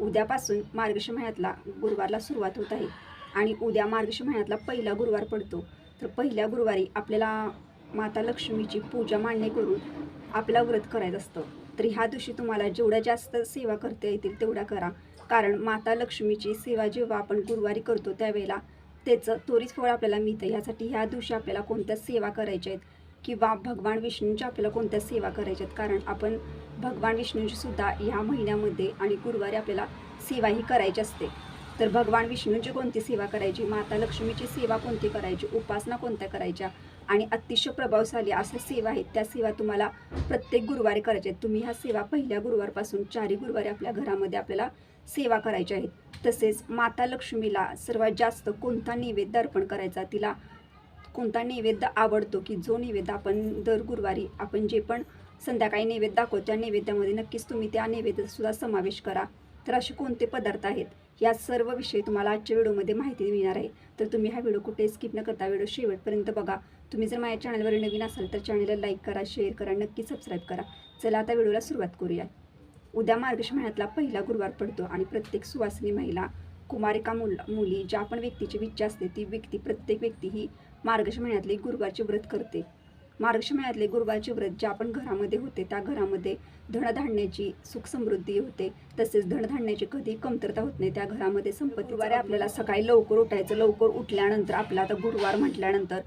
उद्यापासून मार्गशीर महिन्यातला गुरुवारला सुरुवात होत आहे. आणि उद्या मार्गशीर महिन्यातला पहिला गुरुवार पडतो. तर पहिल्या गुरुवारी आपल्याला माता लक्ष्मीची पूजा मांडणी करून आपला व्रत करायचं असतं. तर ह्या दिवशी तुम्हाला जेवढ्या जास्त सेवा करता येतील तेवढ्या करा. कारण माता लक्ष्मीची सेवा जेव्हा आपण गुरुवारी करतो त्यावेळेला त्याचं त्वरित फळ आपल्याला मिळतं. यासाठी ह्या दिवशी आपल्याला कोणत्या सेवा करायच्या आहेत किंवा भगवान विष्णूंच्या आपल्याला कोणत्या सेवा करायच्या आहेत? कारण आपण भगवान विष्णूंची सुद्धा ह्या महिन्यामध्ये आणि गुरुवारी आपल्याला सेवाही करायची असते. तर भगवान विष्णूंची कोणती सेवा करायची? माता लक्ष्मीची सेवा कोणती करायची? उपासना कोणत्या करायच्या? आणि अतिशय प्रभावशाली अशा सेवा आहेत. त्या सेवा तुम्हाला प्रत्येक गुरुवारी करायच्या आहेत. तुम्ही ह्या सेवा पहिल्या गुरुवारपासून चारही गुरुवारी आपल्या घरामध्ये आपल्याला सेवा करायच्या आहेत. तसेच माता लक्ष्मीला सर्वात जास्त कोणता नैवेद्य अर्पण करायचा? तिला कोणता नैवेद्य आवडतो की जो नैवेद्य आपण दर गुरुवारी आपण जे पण संध्याकाळी नैवेद्य दाखवतो त्या नैवेद्यामध्ये नक्कीच तुम्ही त्या नैवेद्याचासुद्धा समावेश करा. तर असे कोणते पदार्थ आहेत? या सर्व विषयी तुम्हाला आजच्या व्हिडिओमध्ये माहिती मिळणार आहे. तर तुम्ही हा व्हिडिओ कुठे स्किप न करता व्हिडिओ शेवटपर्यंत बघा. तुम्ही जर माझ्या चॅनलवर नवीन असाल तर चॅनलला लाईक करा शेअर करा नक्की सबस्क्राईब करा. चला आता व्हिडिओला सुरुवात करूया. उद्या मार्गश महिन्यातला पहिला गुरुवार पडतो आणि प्रत्येक सुवासिनी महिला कुमारिका मुल मुली ज्या पण व्यक्तीची इच्छा असते ती व्यक्ती प्रत्येक व्यक्ती ही मार्गशीर महिन्यातले गुरुवारचे व्रत करते. मार्गशीर महिन्यातले गुरुवारचे व्रत ज्या पण घरामध्ये होते त्या घरामध्ये धनधान्याची सुख समृद्धी होते. तसेच धनधान्याची कधी कमतरता होत नाही त्या घरामध्ये संपत्ती गुरुवारी आपल्याला सकाळी लवकर उठायचं लवकर उठल्यानंतर आपला आता गुरुवार म्हटल्यानंतर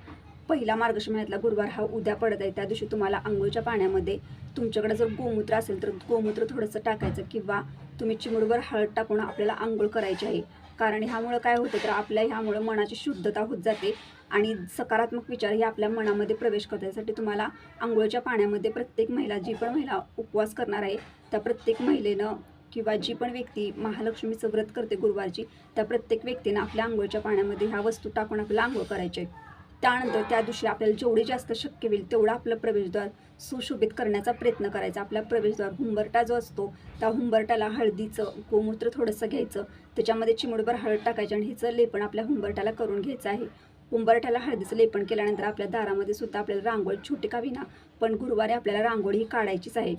पहिला मार्गशीर महिन्यातला गुरुवार हा उद्या पडत आहे. त्या दिवशी तुम्हाला आंघोळीच्या पाण्यामध्ये तुमच्याकडे जर गोमूत्र असेल तर गोमूत्र थोडंसं टाकायचं किंवा तुम्ही चिमुडवर हळद टाकून आपल्याला आंघोळ करायची आहे. कारण ह्यामुळं काय होतं तर आपल्या ह्यामुळं मनाची शुद्धता होत जाते आणि सकारात्मक विचार हे आपल्या मनामध्ये प्रवेश करतात तुम्हाला आंघोळच्या पाण्यामध्ये प्रत्येक महिला जी पण महिला उपवास करणार आहे त्या प्रत्येक महिलेनं किंवा जी पण व्यक्ती महालक्ष्मीचं व्रत करते गुरुवारची त्या प्रत्येक व्यक्तीनं आपल्या आंघोळच्या पाण्यामध्ये ह्या वस्तू टाकून आपल्याला आंघोळ करायची आहे. त्यानंतर त्या दिवशी आपल्याला जेवढे जास्त शक्य होईल तेवढा आपलं प्रवेशद्वार सुशोभित करण्याचा प्रयत्न करायचा. आपला प्रवेशद्वार हुंबरटा जो असतो त्या हुंबरट्याला हळदीचं गोमूत्र थोडंसं घ्यायचं. त्याच्यामध्ये चिमुडभर हळद टाकायची आणि हिचं लेपण आपल्या हुंबरट्याला करून घ्यायचं आहे. हुंबरट्याला हळदीचं लेपण केल्यानंतर आपल्या दारामध्ये सुद्धा आपल्याला रांगोळी छोटी का विना पण गुरुवारी आपल्याला रांगोळी ही काढायचीच आहे.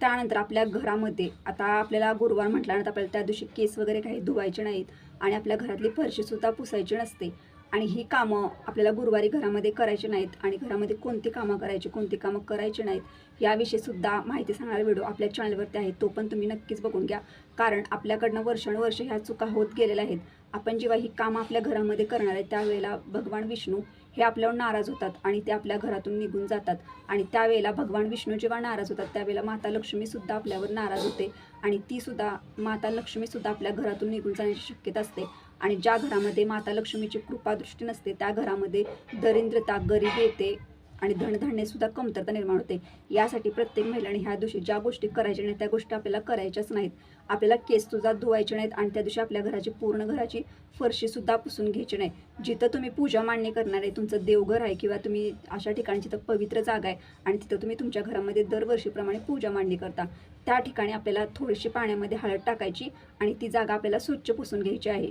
त्यानंतर आपल्या घरामध्ये आता आपल्याला गुरुवार म्हटल्यानंतर आपल्याला त्या दिवशी केस वगैरे काही धुवायचे नाहीत आणि आपल्या घरातली फरशीसुद्धा पुसायची नसते. आणि ही कामं आपल्याला गुरुवारी घरामध्ये करायची नाहीत आणि घरामध्ये कोणती कामं करायची कोणती कामं करायची नाहीत याविषयीसुद्धा माहिती सांगणारा व्हिडिओ आपल्या चॅनलवरती आहे. तो पण तुम्ही नक्कीच बघून घ्या. कारण आपल्याकडनं वर्षानुवर्ष ह्या चुका होत गेलेल्या आहेत. आपण जेव्हा ही कामं आपल्या घरामध्ये करणार आहे त्यावेळेला भगवान विष्णू हे आपल्यावर नाराज होतात आणि ते आपल्या घरातून निघून जातात. आणि त्यावेळेला भगवान विष्णू जेव्हा नाराज होतात त्यावेळेला माता लक्ष्मीसुद्धा आपल्यावर नाराज होते आणि तीसुद्धा माता लक्ष्मीसुद्धा आपल्या घरातून निघून जाण्याची शक्यता असते. आणि ज्या घरामध्ये माता लक्ष्मीची कृपादृष्टी नसते त्या घरामध्ये दरिद्रता गरीब येते आणि धनधान्यसुद्धा कमतरता निर्माण होते. यासाठी प्रत्येक महिलाने ह्या दिवशी ज्या गोष्टी करायच्या नाहीत त्या गोष्टी आपल्याला करायच्याच नाहीत. आपल्याला केस तुझा धुवायचे नाहीत आणि त्या दिवशी आपल्या घराची पूर्ण घराची फरशीसुद्धा पुसून घ्यायची नाही. जिथं तुम्ही पूजा मांडणी करणार आहे तुमचं देवघर आहे किंवा तुम्ही अशा ठिकाणी जिथं पवित्र जागा आहे आणि तिथं तुम्ही तुमच्या घरामध्ये दरवर्षीप्रमाणे पूजा मांडणी करता त्या ठिकाणी आपल्याला थोडीशी पाण्यामध्ये हळद टाकायची आणि ती जागा आपल्याला स्वच्छ पुसून घ्यायची आहे.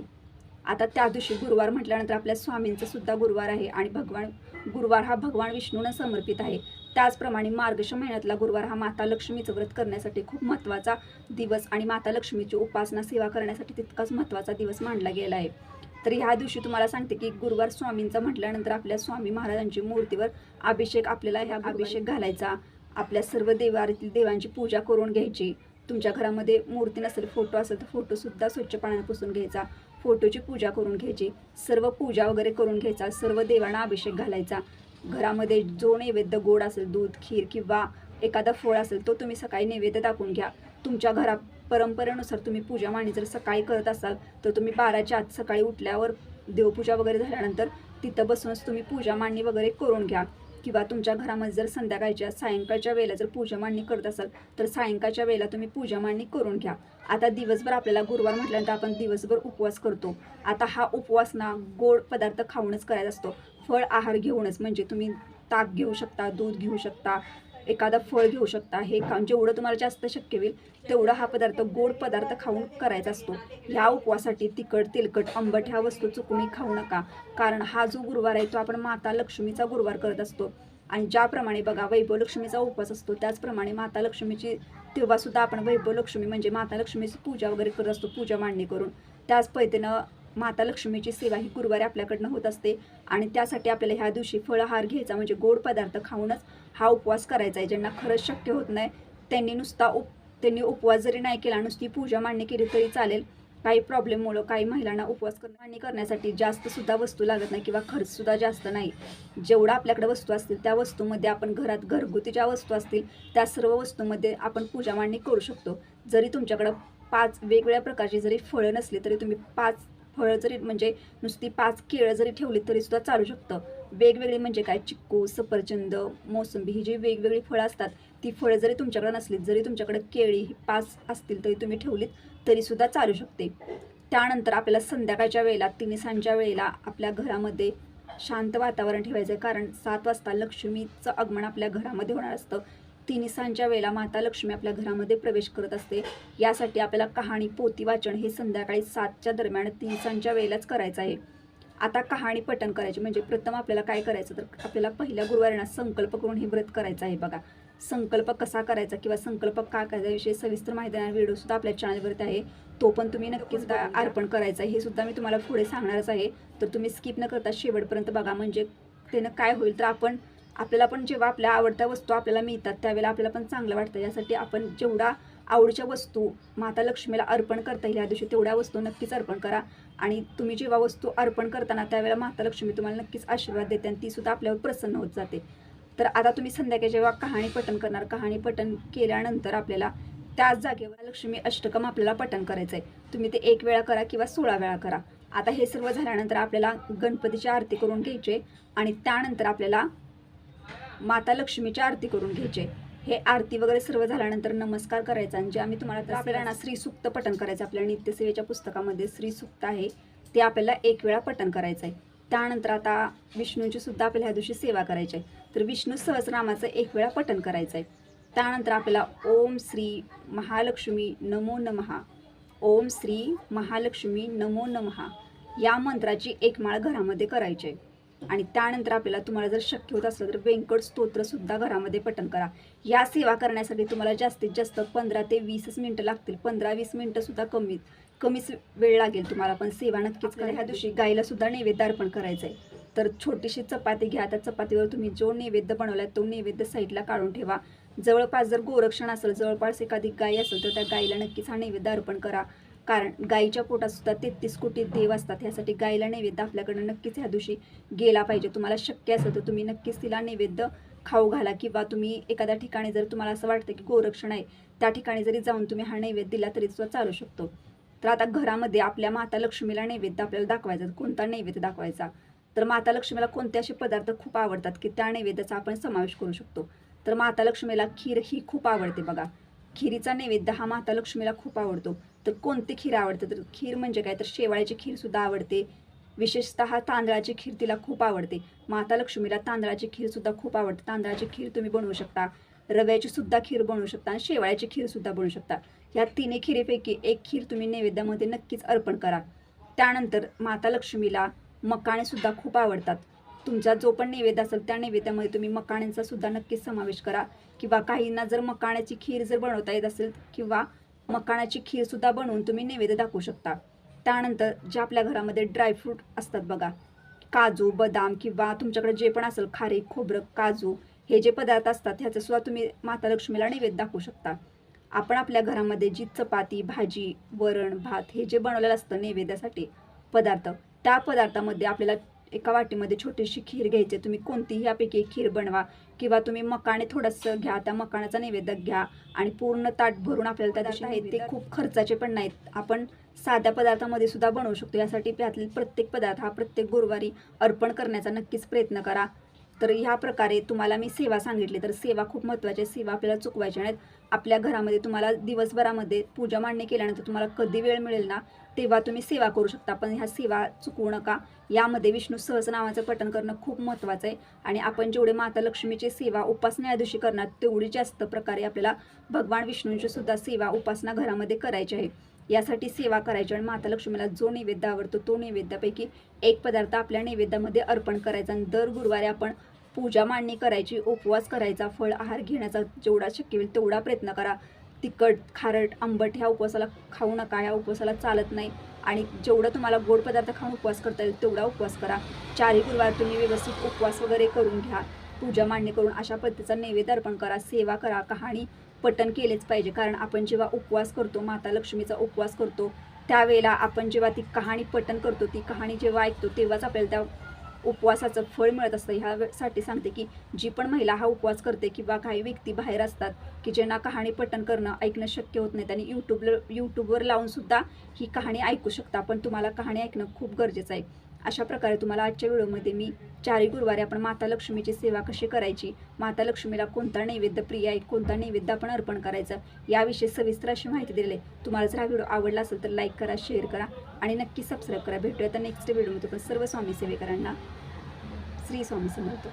आता त्या दिवशी गुरुवार म्हटल्यानंतर आपल्या स्वामींचा सुद्धा गुरुवार आहे आणि भगवान गुरुवार हा भगवान विष्णूंना समर्पित आहे. त्याचप्रमाणे मार्गश महिन्यातला गुरुवार हा माता लक्ष्मीचं व्रत करण्यासाठी खूप महत्त्वाचा दिवस आणि माता लक्ष्मीची उपासना सेवा करण्यासाठी तितकाच महत्त्वाचा दिवस मानला गेला आहे. तर ह्या दिवशी तुम्हाला सांगते की गुरुवार स्वामींचा म्हटल्यानंतर आपल्या स्वामी महाराजांची मूर्तीवर अभिषेक आपल्याला ह्या अभिषेक घालायचा. आपल्या सर्व देवारीतील देवांची पूजा करून घ्यायची. तुमच्या घरामध्ये मूर्ती नसेल फोटो असेल तर फोटोसुद्धा स्वच्छ पाण्याने पुसून घ्यायचा. फोटोची पूजा करून घ्यायची. सर्व पूजा वगैरे करून घ्यायचा. सर्व देवांना अभिषेक घालायचा. घरामध्ये जो नैवेद्य गोड असेल दूध खीर किंवा एखादा फळ असेल तो तुम्ही सकाळी नैवेद्य दाखवून घ्या. तुमच्या घरा परंपरेनुसार तुम्ही पूजा मांडणी जर सकाळी करत असाल तर तुम्ही बाराच्या आत सकाळी उठल्यावर देवपूजा वगैरे झाल्यानंतर तिथं बसूनच तुम्ही पूजा मांडणी वगैरे करून घ्या. किंवा तुमच्या घरामध्ये जर संध्याकाळच्या सायंकाळच्या वेळेला जर पूजा मांडणी करत असाल तर सायंकाळच्या वेळेला तुम्ही पूजा मांडणी करून घ्या. आता दिवसभर आपल्याला गुरुवार म्हटल्यानंतर आपण दिवसभर उपवास करतो. आता हा उपवास ना गोड पदार्थ खाऊनच करायचा असतो. फळ आहार घेऊनच. म्हणजे तुम्ही ताक घेऊ शकता दूध घेऊ शकता एखादा फळ घेऊ शकता हे खाऊन जेवढं तुम्हाला जास्त शक्य होईल तेवढा हा पदार्थ गोड पदार्थ खाऊन करायचा असतो. ह्या उपवासासाठी तिखट तेलकट आंबट ह्या वस्तू चुकूनही खाऊ नका. कारण हा जो गुरुवार आहे तो आपण माता लक्ष्मीचा गुरुवार करत असतो. आणि ज्याप्रमाणे बघा वैभव लक्ष्मीचा उपवास असतो त्याचप्रमाणे माता लक्ष्मीची तेव्हासुद्धा आपण वैभव लक्ष्मी म्हणजे माता लक्ष्मीची पूजा वगैरे करत असतो पूजा मांडणी करून. त्याच पद्धतीनं माता लक्ष्मीची सेवा ही गुरुवारी आपल्याकडनं होत असते आणि त्यासाठी आपल्याला ह्या दिवशी फळहार घ्यायचा म्हणजे गोड पदार्थ खाऊनच हा उपवास करायचा आहे. ज्यांना खरंच शक्य होत नाही त्यांनी नुसता उप त्यांनी उपवास जरी नाही केला नुसती पूजा मांडणी केली तरी चालेल. काही प्रॉब्लेममुळं काही महिलांना उपवास कर- मांडणी करण्यासाठी जास्तसुद्धा वस्तू लागत नाही किंवा खर्चसुद्धा जास्त नाही. जेवढा आपल्याकडे वस्तू असतील त्या वस्तूमध्ये आपण घरात घरगुती ज्या वस्तू असतील त्या सर्व वस्तूमध्ये आपण पूजा मांडणी करू शकतो. जरी तुमच्याकडं पाच वेगवेगळ्या प्रकारची जरी फळं नसली तरी तुम्ही पाच फळं जरी म्हणजे नुसती पाच केळं जरी ठेवली तरी सुद्धा चालू शकतं. वेगवेगळी म्हणजे काय? चिक्कू सफरचंद मोसंबी ही जी वेगवेगळी फळं असतात ती फळं जरी तुमच्याकडे नसलीत जरी तुमच्याकडे केळी ही पाच असतील तरी तुम्ही ठेवलीत तरीसुद्धा चालू शकते. त्यानंतर आपल्याला संध्याकाळच्या वेळेला तिन्हीसांच्या वेळेला आपल्या घरामध्ये शांत वातावरण ठेवायचं आहे. कारण सात वाजता लक्ष्मीचं आगमन आपल्या घरामध्ये होणार असतं. तिन्हीसांच्या वेळेला माता लक्ष्मी आपल्या घरामध्ये प्रवेश करत असते. यासाठी आपल्याला कहाणी पोती वाचन हे संध्याकाळी सातच्या दरम्यान तिन्हीसांच्या वेळेलाच करायचं आहे. आता कहाणी पठण करायची म्हणजे प्रथम आपल्याला काय करायचं तर आपल्याला पहिल्या गुरुवारांना संकल्प करून हे व्रत करायचं आहे बघा. संकल्प कसा करायचा किंवा संकल्प का करायचा याविषयी सविस्तर माहिती देणारा व्हिडिओ सुद्धा आपल्या चॅनलवरती आहे. तो पण तुम्ही नक्कीच अर्पण करायचा आहे. हे सुद्धा मी तुम्हाला पुढे सांगणारच आहे. तर तुम्ही स्किप न करता शेवटपर्यंत बघा म्हणजे त्यानं काय होईल तर आपण आपल्याला पण जेव्हा आपल्या आवडत्या वस्तू आपल्याला मिळतात त्यावेळेला आपल्याला पण चांगलं वाटतं. यासाठी आपण जेवढा आवडीच्या वस्तू माता लक्ष्मीला अर्पण करता येईल या दिवशी तेवढ्या वस्तू नक्कीच अर्पण करा. आणि तुम्ही जेव्हा वस्तू अर्पण करताना त्यावेळेला माता लक्ष्मी तुम्हाला नक्कीच आशीर्वाद देते आणि ती सुद्धा आपल्यावर प्रसन्न होत जाते. तर आता तुम्ही संध्याकाळी जेव्हा कहाणी पठण करणार कहाणी पठण केल्यानंतर आपल्याला त्याच जागेवर लक्ष्मी अष्टकम आपल्याला पठण करायचं आहे तुम्ही ते एक वेळा करा किंवा सोळा वेळा करा. आता हे सर्व झाल्यानंतर आपल्याला गणपतीची आरती करून घ्यायची आणि त्यानंतर आपल्याला माता लक्ष्मीची आरती करून घ्यायचे. हे आरती वगैरे सर्व झाल्यानंतर नमस्कार करायचा आणि जे आम्ही तुम्हाला तर आपल्याला ना श्री सुक्त पठण करायचं आपल्या नित्यसेवेच्या पुस्तकामध्ये श्री सुक्त आहे ते आपल्याला एक वेळा पठण करायचं आहे त्यानंतर आता विष्णूची सुद्धा आपल्याला ह्या दिवशी सेवा करायची आहे. तर विष्णू सहस्रनामाचं एक वेळा पठण करायचं आहे त्यानंतर आपल्याला ओम श्री महालक्ष्मी नमो नमहा ओम श्री महालक्ष्मी नमो नमहा या मंत्राची एक माळ घरामध्ये करायची आहे. आणि त्यानंतर आपल्याला तुम्हाला जर शक्य होत असलं तर व्यंकट स्तोत्रसुद्धा घरामध्ये पठण करा. या सेवा करण्यासाठी तुम्हाला जास्तीत जास्त पंधरा ते वीसच मिनटं लागतील. पंधरा वीस मिनटंसुद्धा कमी कमीच वेळ लागेल तुम्हाला. पण सेवा नक्कीच करा. ह्या दिवशी गाईला सुद्धा नैवेद्य अर्पण करायचं आहे तर छोटीशी चपाती घ्या. त्या चपातीवर तुम्ही जो नैवेद्य बनवला तो नैवेद्य साईडला काढून ठेवा. जवळपास जर गोरक्षण असेल जवळपास एखादी गाय असेल तर त्या गाईला नक्कीच हा नैवेद्य अर्पण करा. कारण गाईच्या पोटात सुद्धा तेहतीस कोटी देव असतात. ह्यासाठी गाईला नैवेद्य आपल्याकडनं नक्कीच ह्या दिवशी गेला पाहिजे. तुम्हाला शक्य असेल तर तुम्ही नक्कीच तिला नैवेद्य खाऊ घाला किंवा तुम्ही एखाद्या ठिकाणी जर तुम्हाला असं वाटतं की गोरक्षण आहे त्या ठिकाणी जरी जाऊन तुम्ही हा नैवेद्य दिला तरी सुद्धा चालू शकतो. तर आता घरामध्ये आपल्या माता लक्ष्मीला नैवेद्य आपल्याला दाखवायचा कोणता नैवेद्य दाखवायचा? तर माता लक्ष्मीला कोणते असे पदार्थ खूप आवडतात की त्या नैवेद्याचा आपण समावेश करू शकतो? तर माता लक्ष्मीला खीर ही खूप आवडते बघा. खिरीचा नैवेद्य हा माता लक्ष्मीला खूप आवडतो. तर कोणती खीर आवडते? तर खीर म्हणजे काय? तर शेवाळ्याची खीरसुद्धा आवडते. विशेषतः तांदळाची खीर तिला खूप आवडते. माता लक्ष्मीला तांदळाची खीरसुद्धा खूप आवडते. तांदळाची खीर तुम्ही बनवू शकता. रव्याची सुद्धा खीर बनवू शकता आणि शेवाळ्याची खीरसुद्धा बनवू शकता. ह्या तिन्ही खिरीपैकी एक खीर तुम्ही नैवेद्यामध्ये नक्कीच अर्पण करा. त्यानंतर माता लक्ष्मीला मकाणेसुद्धा खूप आवडतात. तुमचा जो पण नैवेद्य असेल त्या नैवेद्यामध्ये तुम्ही मकाण्यांचा सुद्धा नक्कीच समावेश करा. किंवा काहींना जर मकाण्याची खीर जर बनवता येत असेल किंवा मकाणाची खीरसुद्धा बनवून तुम्ही नैवेद्य दाखवू शकता. त्यानंतर जे आपल्या घरामध्ये ड्रायफ्रूट असतात बघा काजू बदाम किंवा तुमच्याकडे जे पण असेल खारे खोबरं काजू हे जे पदार्थ असतात ह्याचं सुद्धा तुम्ही माता लक्ष्मीला नैवेद्य दाखवू शकता. आपण आपल्या घरामध्ये जी चपाती भाजी वरण भात हे जे बनवलेलं असतं नैवेद्यासाठी पदार्थ त्या पदार्थामध्ये आपल्याला एका वाटीमध्ये छोटीशी खीर घ्यायची. तुम्ही कोणतीही यापैकी एक खीर बनवा किंवा तुम्ही मकाणे थोडंसं घ्या त्या मकाणाचा नैवेद्य घ्या आणि पूर्ण ताट भरून आपल्याला त्या दिवशी आहेत ते खूप खर्चाचे पण नाहीत. आपण साध्या पदार्थामध्ये सुद्धा बनवू शकतो. यासाठी त्यातील प्रत्येक पदार्थ हा प्रत्येक गुरुवारी अर्पण करण्याचा नक्कीच प्रयत्न करा. तर ह्या प्रकारे तुम्हाला मी सेवा सांगितली. तर सेवा खूप महत्त्वाची आहे. सेवा आपल्याला चुकवायच्या नाहीत. आपल्या घरामध्ये तुम्हाला दिवसभरामध्ये पूजा मांडणी केल्यानंतर तुम्हाला कधी वेळ मिळेल ना तेव्हा तुम्ही सेवा करू शकता. पण ह्या सेवा चुकवू नका. यामध्ये विष्णू सहस्रनामाचं पठण करणं खूप महत्त्वाचं आहे. आणि आपण जेवढे माता लक्ष्मीची सेवा उपासना या दिवशी करणार तेवढी जास्त प्रकारे आपल्याला भगवान विष्णूंची सुद्धा सेवा उपासना घरामध्ये करायची आहे. यासाठी सेवा करायची आणि माता लक्ष्मीला जो नैवेद्य आवडतो तो नैवेद्यापैकी एक पदार्थ आपल्या नैवेद्यामध्ये अर्पण करायचा. आणि दर गुरुवारी आपण पूजा मांडणी करायची उपवास करायचा फळ आहार घेण्याचा जेवढा शक्य होईल तेवढा प्रयत्न करा. तिखट खारट आंबट ह्या उपवासाला खाऊ नका ह्या उपवासाला चालत नाही. आणि जेवढं तुम्हाला गोड पदार्थ खाऊन उपवास करता येईल तेवढा उपवास करा. चारही गुरुवार तुम्ही व्यवस्थित उपवास वगैरे करून घ्या. पूजा मांडणी करून अशा पद्धतीचा नैवेद्य अर्पण करा सेवा करा कहाणी पटन केलेच पाहिजे. कारण आपण जेव्हा उपवास करतो माता लक्ष्मीचा उपवास करतो त्यावेळेला आपण जेव्हा ती कहाणी पटन करतो ती कहाणी जेव्हा ऐकतो तेव्हाच आपल्याला त्या उपवासाचं फळ मिळत असतं. ह्यासाठी सांगते की जी पण महिला हा उपवास करते किंवा काही व्यक्ती बाहेर असतात की ज्यांना कहाणी पठण करणं ऐकणं शक्य होत नाही त्यांनी यूट्यूबला यूट्यूबवर लावून सुद्धा ही कहाणी ऐकू शकता. पण तुम्हाला कहाणी ऐकणं खूप गरजेचं आहे. अशा प्रकारे तुम्हाला आजच्या व्हिडिओमध्ये मी चारही गुरुवारी आपण माता लक्ष्मीची सेवा कशी करायची माता लक्ष्मीला कोणता नैवेद्य प्रिय आहे कोणता नैवेद्य आपण अर्पण करायचं याविषयी सविस्तर अशी माहिती दिली आहे. तुम्हाला जर हा व्हिडिओ आवडला असेल तर लाईक करा शेअर करा आणि नक्की सबस्क्राईब करा. भेटूया तर नेक्स्ट व्हिडिओमध्ये. पण सर्व स्वामी सेवेकरांना श्री स्वामी समर्थ.